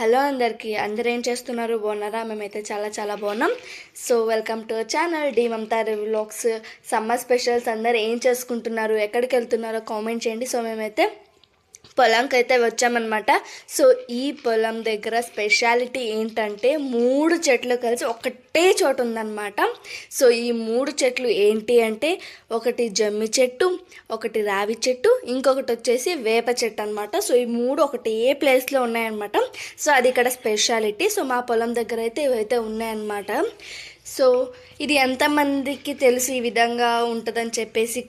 Hello అందరికీ అందరు ఏం చేస్తున్నారు? బాగున్నారా? మేమైతే చాలా చాలా బాగున్నాం. సో వెల్కమ్ టు ఛానల్ డి మమతా వ్లాగ్స్. సమ్మర్ స్పెషల్స్ అందరు ఏం చేసుకుంటున్నారు? ఎక్కడికి వెళ్తున్నారో కామెంట్ చేయండి. సో మేమైతే పొలంకి అయితే వచ్చామన్నమాట. సో ఈ పొలం దగ్గర స్పెషాలిటీ ఏంటంటే మూడు చెట్లు కలిసి ఒకటే చోటు ఉందన్నమాట. సో ఈ మూడు చెట్లు ఏంటి అంటే ఒకటి జమ్మి చెట్టు ఒకటి రావి చెట్టు ఇంకొకటి వచ్చేసి వేప చెట్టు అనమాట సో ఈ మూడు ఒకటే ప్లేస్లో ఉన్నాయన్నమాట. సో అది ఇక్కడ స్పెషాలిటీ. సో మా పొలం దగ్గర అయితే ఇవైతే ఉన్నాయన్నమాట. సో ఇది ఎంతమందికి తెలుసు ఈ విధంగా ఉంటుందని చెప్పేసి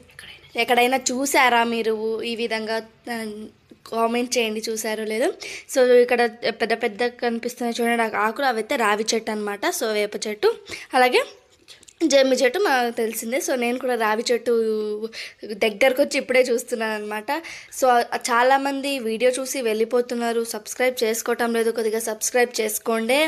ఎక్కడైనా చూసారా మీరు ఈ విధంగా? కామెంట్ చేయండి చూసారో లేదో. సో ఇక్కడ పెద్ద పెద్ద కనిపిస్తున్నాయి చూడండి ఆ ఆకులు అవైతే రావి చెట్టు అనమాట సో వేప చెట్టు. అలాగే జమ్మి చెట్టు మాకు తెలిసిందే సో నేను కూడా రావి చెట్టు దగ్గరకు వచ్చి ఇప్పుడే చూస్తున్నాను అనమాట సో చాలామంది వీడియో చూసి వెళ్ళిపోతున్నారు సబ్స్క్రైబ్ చేసుకోవటం లేదు కొద్దిగా సబ్స్క్రైబ్ చేసుకోండి.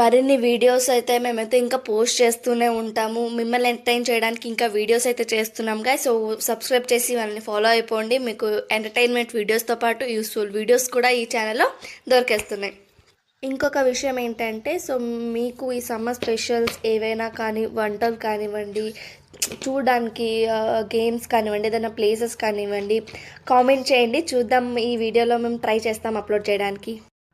మరిన్ని వీడియోస్ అయితే మేమైతే ఇంకా పోస్ట్ చేస్తూనే ఉంటాము. మిమ్మల్ని ఎంటర్టైన్ చేయడానికి ఇంకా వీడియోస్ అయితే చేస్తున్నాం గా సో సబ్స్క్రైబ్ చేసి వాళ్ళని ఫాలో అయిపోండి. మీకు ఎంటర్టైన్మెంట్ వీడియోస్తో పాటు యూస్ఫుల్ వీడియోస్ కూడా ఈ ఛానల్లో దొరికేస్తున్నాయి. ఇంకొక విషయం ఏంటంటే సో మీకు ఈ సమ్మర్ స్పెషల్స్ ఏవైనా కానీ వంటలు కానివ్వండి చూడడానికి గేమ్స్ కానివ్వండి ఏదైనా ప్లేసెస్ కానివ్వండి కామెంట్ చేయండి. చూద్దాం ఈ వీడియోలో మేము ట్రై చేస్తాం అప్లోడ్ చేయడానికి.